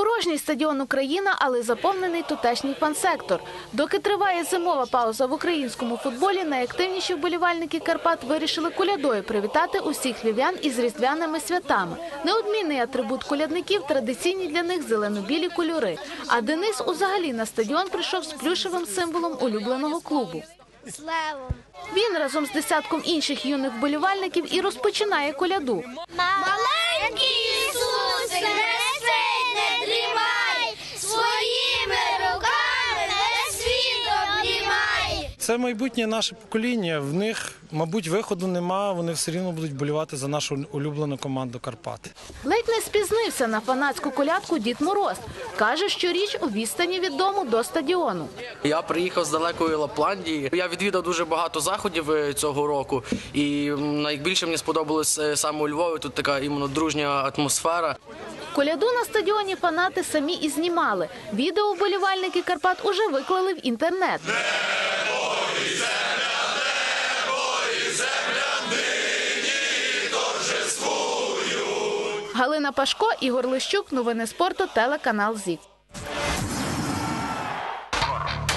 Порожній стадіон Україна, але заповнений тутешній фан-сектор. Доки триває зимова пауза в українському футболі, найактивніші вболівальники Карпат вирішили колядою привітати усіх львів'ян із різдвяними святами. Неодмінний атрибут колядників традиційні для них зелено-білі кольори. А Денис узагалі на стадіон прийшов з плюшевим символом улюбленого клубу. з. Він разом з десятком інших юних вболівальників і розпочинає коляду. Маленький Це майбутнє наше покоління. В них, мабуть, виходу нема. Вони все рівно будуть болювати за нашу улюблену команду Карпати. Ледь не спізнився на фанатську колядку Дід Мороз. Каже, що річ у відстані від дому до стадіону. Я приїхав з далекої Лапландії. Я відвідав дуже багато заходів е, цього року, і найбільше мені сподобалось е, саме у Львові. Тут така іменно дружня атмосфера. Коляду на стадіоні фанати самі і знімали. Відео вболівальники Карпат уже виклали в інтернет. Галина Пашко, Ігор Лищук. Новини спорту. Телеканал ЗІК.